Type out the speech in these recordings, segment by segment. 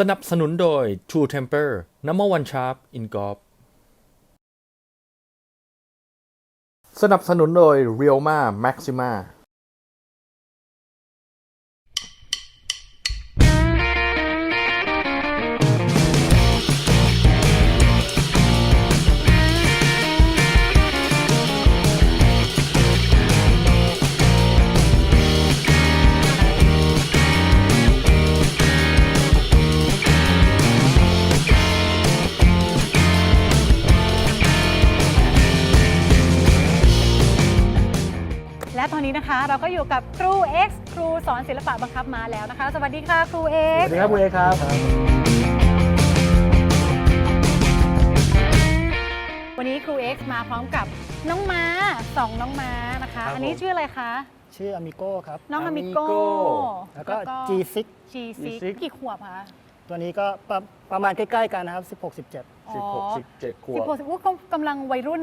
สนับสนุนโดย True Temper Number One Sharp in Golf สนับสนุนโดย Realma Maxima นนี้นะคะ เราก็อยู่กับครู X ครูสอนศิลปะบังคับมาแล้วนะคะ สวัสดีค่ะครู ส X วัสดีครับคุณเอครับ วันนี้ครู X มาพร้อมกับน้องม้าสองน้องม้านะคะ ครับ อันนี้ผมชื่ออะไรคะ ชื่ออ m มิโก้ครับ น้องอามิโก้ Amigo แล้วก็ G6 G6 G6 กี่ขวบคะตัวนี้ก็ประประมาณใกล้ ๆ กันนะครับ 16 17 อ๋อ16 17ขวสิบบหกสิบอุ๊ยเขากำลังวัยรุ่น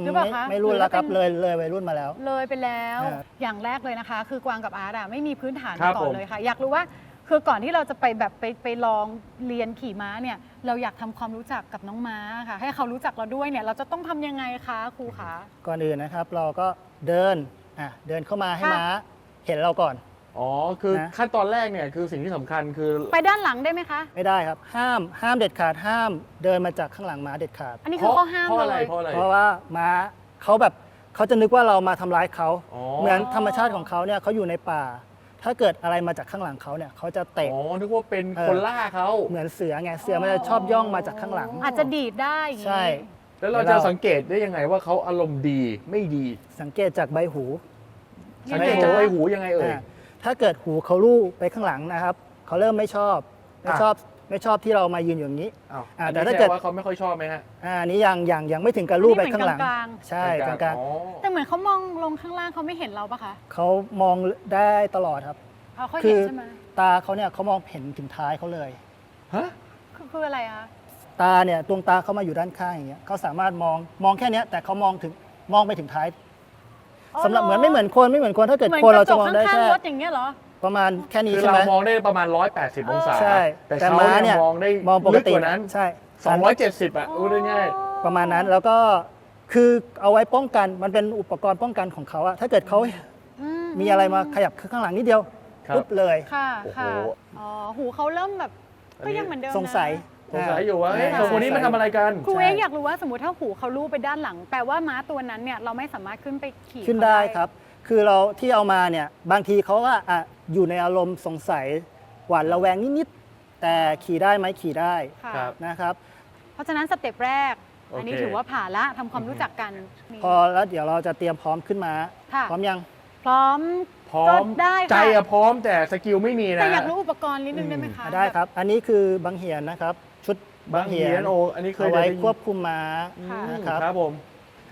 มหรือเปล่าคะไม่ไม่รุ่นแล้วครับหรือเลว่าเป็นยเลยวัยรุ่นมาแล้ว เลยไปแล้ว ครับอย่างแรกเลยนะคะ คือกวางกับอาร์ตอะไม่มีพื้นฐานครัมาบก่อนผม เลยค่ะ อยากรู้ว่าคือก่อนที่เราจะไปแบบไปไปลองเรียนขี่ม้าเนี่ย เราอยากทำความรู้จักกับน้องม้าค่ะ ให้เขารู้จักเราด้วยเนี่ยเราจะต้องทำยังไงคะครูคะ ก่อนอื่นนะครับ เราก็เดินอะเดินเข้ามาให้ค่ะ ม้าเห็นเราก่อน อ๋อ คือนะ ขั้นตอนแรกเนี่ยคือสิ่งที่สำคัญคือ ไปด้านหลังได้ไหมคะ ไม่ได้ครับ ห้ามห้ามเด็ดขาดห้ามเดินมาจากข้างหลังม้าเด็ดขาด อันนี้คือข้อห้ามเพราะอะไรเลย เพราะอะไร เพราะว่าม้าเขาแบบเขาจะนึกว่าเรามาทำร้ายเขาอ๋อ เหมือนธรรมชาติของเขาเนี่ยเขาอยู่ในป่า ถ้าเกิดอะไรมาจากข้างหลังเขาเนี่ยเขาจะเตะอ๋อนึกว่าเป็นเออคนล่าเขา เหมือนเสือไงเสือมันจะชอบย่องมาจากข้างหลัง อาจจะดีดได้อย่างงี้ใช่ แล้วเราจะสังเกตได้ยังไงว่าเขาอารมณ์ดีไม่ดี สังเกตจากใบหู สังเกตจากใบหูยังไงเอ่ย อ่า ถ้าเกิดหูเขาลู่ไปข้างหลังนะครับเขาเริ่มไม่ชอบไม่อะชอบไม่ชอบที่เรามายืนอยู่อย่างนี้อ้าวอ่าอันแต่นี้ถ้าแสเกิดดงว่าเขาไม่ค่อยชอบไหมฮะ อ่าอันนี้ยังยังยังไม่ถึงกับลู่ไปข้างหลัง อันนี้เหมือนกลางๆใช่กลางอ๋อๆแต่เหมือนเขามองลงข้างล่างเขาไม่เห็นเราปะคะๆเขามองได้ตลอดครับเอาเขาคืเห็นอใช่ไหมตาเขาเนี่ยเขามองเห็นถึงท้ายเขาเลย ฮะ คือคืออะไรคะตาเนี่ยดวงตาเขามาอยู่ด้านข้างอย่างเงี้ยเขาสามารถมองมองแค่เนี้ยแต่เขามองถึงมองไปถึงท้าย สำหรับเหมือนไม่เหมือนคนไม่เหมือนคนถ้าเกิดเหมือนคนกเราระจจะกมองได้ข้างแค่ๆรถอย่างเงี้ยเหรอ ประมาณแค่นี้คือใช่ไหเรามมองได้ประมาณ 180 องศา ใช่แต่แต่เขาม้าเนี่เนี่ยยมองได้มองปกลึกติกว่านั้น ใช่ 270 อะพูดง่าย ประมาณนั้นแล้วก็คือเอาไว้ป้องกันมันเป็นอุปกรณ์ป้องกันของเขาอะถ้าเกิดเขาอืมีอะไรมาขยับข้างหลังนิดเดียวครับ ปุ๊บเลย ค่ะโอ้โห ค่ะอ๋อหูเขาเริ่มแบบอันก็นี้ยังเหมือนเดิมนะสงสัย สงสัยอยู่ว่าเอ๊ะอ่าสองคนนี้มาทำอะไรกัน ครูใช่เอ๊อยากรู้ว่าสมมติถ้าหูเขาลู่ไปด้านหลัง แปลว่าม้าตัวนั้นเนี่ยเราไม่สามารถขึ้นไปขี่ขึ้นเขาได้ครับ คือเราที่เอามาเนี่ยบางทีเขาก็อะอยู่ในอารมณ์สงสัยหวาดระแวงนิดๆแต่ขี่ได้ไหมขี่ได้ค่ะครับ นะครับเพราะฉะนั้นสเต็ปแรก โอเค อันนี้ถือว่าผ่านละทำความรู้จักกันนี่พอแล้วเดี๋ยวเราจะเตรียมพร้อมขึ้นมาค่ะพร้อมยัง พร้อม พร้อมก็ได้ค่ะ ใจอะพร้อมแต่สกิลไม่มีนะ แต่อยากรู้อุปกรณ์นิดนึงได้ไหมคะได้ครับ อันนี้คือบังเหียนนะครับชุด บางเหียนโออันนี้เคยเอาไว้ได้ยินควบคุมม้าค่ะ นะครับ ครับผม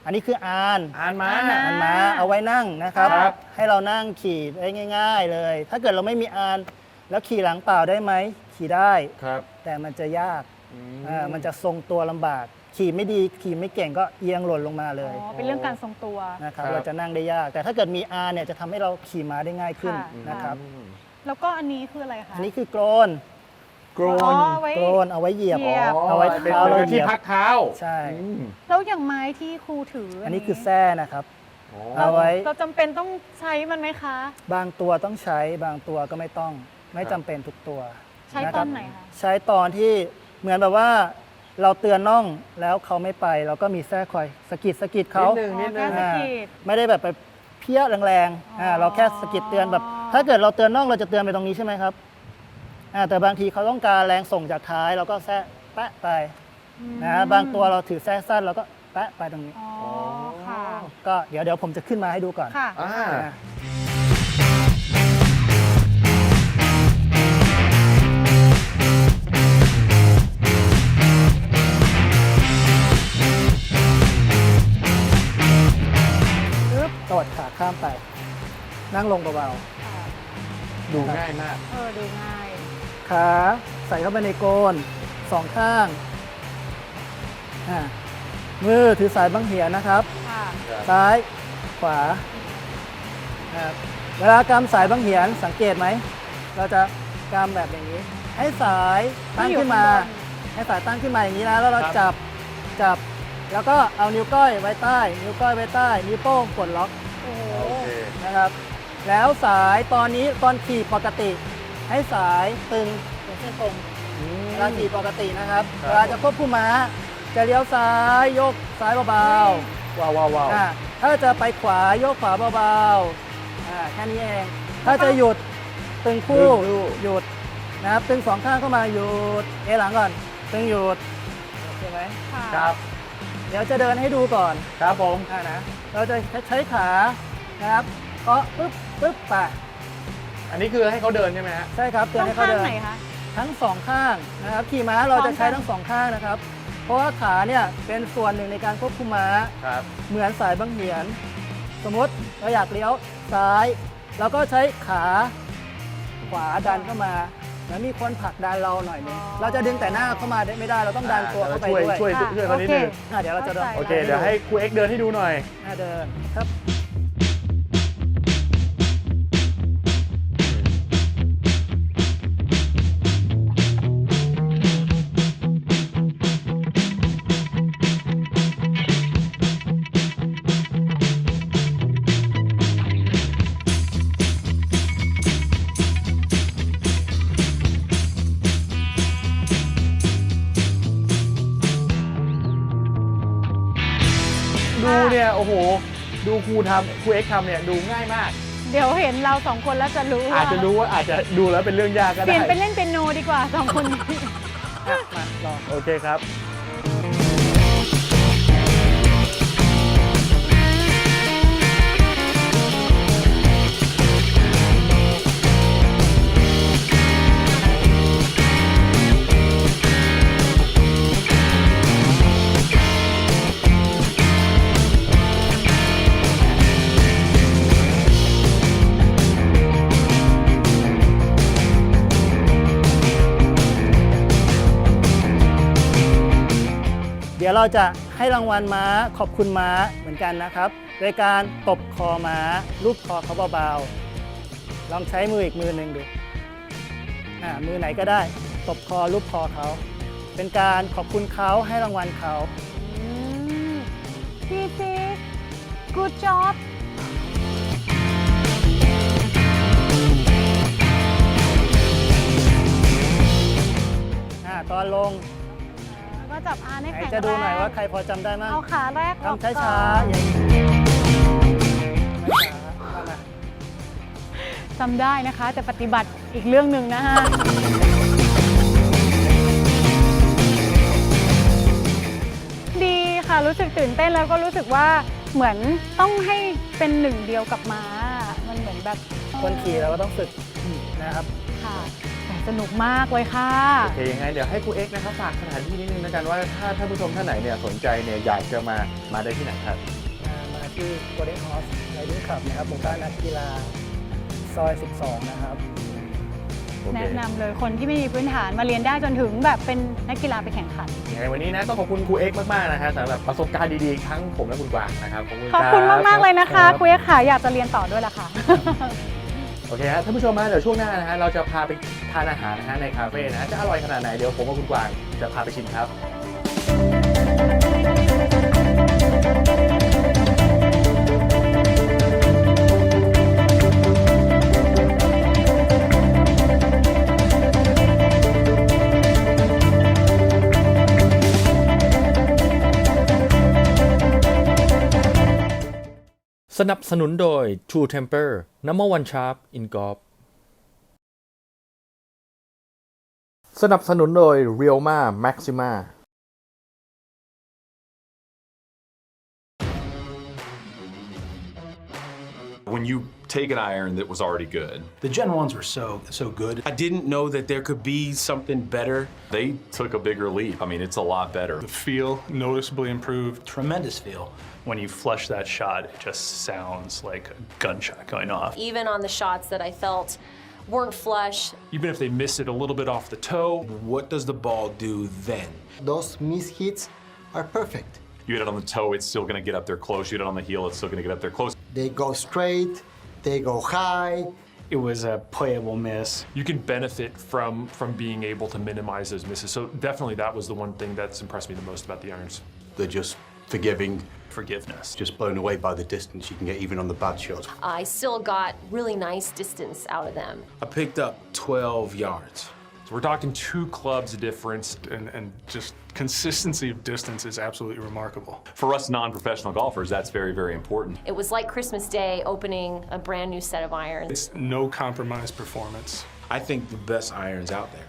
อันนี้คืออานอ่านมา อ่านมาอันม้าเอาไว้นั่งนะครับ ครับ ให้เรานั่งขี่ได้ง่าย ๆ เลย ถ้าเกิดเราไม่มีอาน แล้วขี่หลังเปล่าได้ไหมขี่ได้ ครับแต่มันจะยากอือ่ามันจะทรงตัวลำบาก ขี่ไม่ดีขี่ไม่เก่งก็เอียงหล่นลงมาเลยอ๋อเป็นเรื่องการทรงตัว นะครับ ครับ เราจะนั่งได้ยาก แต่ถ้าเกิดมีอานเนี่ยจะทำให้เราขี่ม้าได้ง่ายขึ้นค่ะ นะครับ อืม แล้วก็อันนี้คืออะไรคะ อันนี้คือโกรน โกรอ๋อนเอาไว้ โกรนเอาไว้เหยียบ เหยียบ เอาไว้เป็นเท้าเราเป็นเหยีที่ยบ พักเท้าใช่ อืมแล้วอย่างไม้ที่ครูถืออัอันนี้คือแส้นะครับ อ๋อเอาไว้ เราจำเป็นต้องใช้มันไหมคะ บางตัวต้องใช้บางตัวก็ไม่ต้องไม่จำเป็นทุกตัวใช้ะตคอรับนไหนคะ ใช้ตอนที่เหมือนแบบว่า เราเตือนน่องแล้วเขาไม่ไป เราก็มีแส้คอยสะกิดสะกิดเขานิดนึงอ๋อนิดนึแค่งสะอ่ากิด ไม่ได้แบบไปเพี้ยแรงๆอ่าอ๋อเราแค่สะกิดเตือนแบบ ถ้าเกิดเราเตือนน่องเราจะเตือนไปตรงนี้ใช่ไหมครับอ่า แต่บางทีเขาต้องการแรงส่งจากท้ายเราก็แส้แปะไปอืมนะบางตัวเราถือแส้สั้นเราก็แปะไปตรงนี้อ๋อค่ะก็เดี๋ยวเดี๋ยวผมจะขึ้นมาให้ดูก่อนค่ะอ่าอ่าปึ๊บตวัดขาข้ามไป นั่งลงเบาดูง่ายมาก เออ ดูง่ายๆ ขา ใส่เข้าไปในโกนสองข้างอ่ามือถือสายบังเหียนนะครับ ค่ะซ้ายขวานะครับเวลากำสายบังเหียนสังเกตไหม เราจะกำแบบอย่างนี้ ให้สายตั้งขึ้นมา ให้สายตั้งขึ้นมาอย่างนี้นะ แล้วเราจับ จับ แล้วก็เอานิ้วก้อยไว้ใต้ นิ้วก้อยไว้ใต้ นิ้วโป้งกดล็อกโอ้โห โอเคนะครับ แล้วสายตอนนี้ตอนขี่ปกติ ให้สายตึงเป็นเส้นตรงเวลาขี่ปกตินะครับครับ เวลาจะควบคุมม้าจะเลี้ยวซ้ายยกซ้ายเบาว้าวว้าวว้าวๆอ่าถ้าจะไปขวายกขวาเบาๆอ่าแค่นี้เองถ้าจะหยุดตึงคู่หยุดนะครับตึงสองข้างเข้ามาหยุดเอหลังก่อน ตึงหยุดโอเคไหมค่ะครับเดี๋ยวจะเดินให้ดูก่อน ครับผม อ่านะเราจะใช้ขานะครับเกาะปึ๊บปึ๊บไป อันนี้คือให้เขาเดินใช่ไหมฮะ ใช่ครับเตือนต้องให้เขาข้างเดินไหนคะ ทั้งสองข้างนะครับขี่ม้าเราจะใช้พร้อมกันทั้งสองข้างนะครับ เพราะว่าขาเนี่ยเป็นส่วนหนึ่งในการควบคุมม้า ครับ เหมือนสายบังเหียน สมมติเราอยากเลี้ยวซ้าย เราก็ใช้ขาขวาดันเข้ามา แล้วมีคนผลักดันเราหน่อยหนึงเราจะดึงแต่หน้าเข้ามาได้ไม่ได้เราต้องดันตัวเข้าไปช่วยด้วยช่วยค่ะช่วยเขานิดนึง อะเดี๋ยวเราจะเดินโอเค เดี๋ยวให้ครูเอ็กซ์เดินให้ดูหน่อย หน้าเดินครับ ดูเนี่ยโอ้โห ดูครูทำครูเอ็กซ์ทำเนี่ยดูง่ายมาก เดี๋ยวเห็นเราสองคนแล้วจะรู้อาว่าจจะรู้ว่าอาจจะดูแล้วเป็นเรื่องยากก็เปลี่ได้ยนไปเล่นเปียโนดีกว่าสองคนนี้ อะมาลองโอเคครับ เดี๋ยวเราจะให้รางวัลม้าขอบคุณม้าเหมือนกันนะครับโดยการตบคอม้าลูบคอเขาเบาๆลองใช้มืออีกมือหนึ่งดูอ่ามือไหนก็ได้ ตบคอลูบคอเขาเป็นการขอบคุณเขาให้รางวัลเขาอืมพี่ซิก good job อ่าตอนลงแล้ว ก็จับอาร์ให้ไหนแข็งจะดูหน่อยแรงว่าใครพอจำได้มั้งเอาขาแรกออกทำช้าก่อนๆอย่างนี้ช้าๆมาจำได้นะคะ แต่ปฏิบัติอีกเรื่องหนึ่งนะฮะ ดีค่ะรู้สึกตื่นเต้นแล้วก็รู้สึกว่าเหมือนต้องให้เป็นหนึ่งเดียวกับม้า มันเหมือนแบบคนขี่เราก็ต้องฝึกนะครับ ค่ะแต่ สนุกมากเลยค่ะ โอเคยังไงเดี๋ยวให้ครูเอ็กซ์นะครับฝากสถานที่นิดนึงแล้วกันว่าถ้าท่านผู้ชมท่านไหนเนี่ยสนใจเนี่ยอยากจะมามาได้ที่ไหนครับมามาที่ Golden Horse Riding Club นะครับหมู่บ้านนักกีฬาซอย 12 นะครับ โอเคแนะนำเลยคนที่ไม่มีพื้นฐานมาเรียนได้จนถึงแบบเป็นนักกีฬาไปแข่งขัน ยังไงวันนี้นะต้องขอบคุณครูเอ็กซ์มากๆนะฮะสำหรับประสบการณ์ดีๆทั้งผมและคุณกวางนะครับขอบคุณขอบรับคุณมาก ๆ เลยนะคะครับคุยค่ะอยากจะเรียนต่อด้วยล่ะค่ะ โอเคฮะท่านผู้ชมมาเดี๋ยวช่วงหน้านะฮะเราจะพาไป ทานอาหารนะฮะในคาเฟ่นะฮะจะอร่อยขนาดไหนเดี๋ยวผมกับคุณกวางจะพาไปชิมครับสนับสนุนโดย True Temper Number One Sharp in Golf สนับสนุนโดย Realma Maxima when you take an iron that was already good, The Gen 1s were so, so good. I didn't know that there could be something better. they took a bigger leap. I mean, it's a lot better. The feel noticeably improved. Tremendous feel. When you flush that shot, it just sounds like a gunshot going off. even on the shots that I felt weren't flush, Even if they miss it a little bit off the toe, What does the ball do then? those miss hits are perfect. You hit it on the toe, it's still going to get up there close. You hit it on the heel, it's still going to get up there close. They go straight, they go high, it was a playable miss. You can benefit from from being able to minimize those misses. So definitely that was the one thing that's impressed me the most about the irons. They're just forgiving, Forgiveness. just blown away by the distance you can get even on the bad shots. I still got really nice distance out of them. I picked up 12 yards. So we're talking two clubs difference. And, and just consistency of distance is absolutely remarkable. For us non-professional golfers, that's very, very important. It was like Christmas Day opening a brand new set of irons. It's no compromise performance. I think the best irons out there.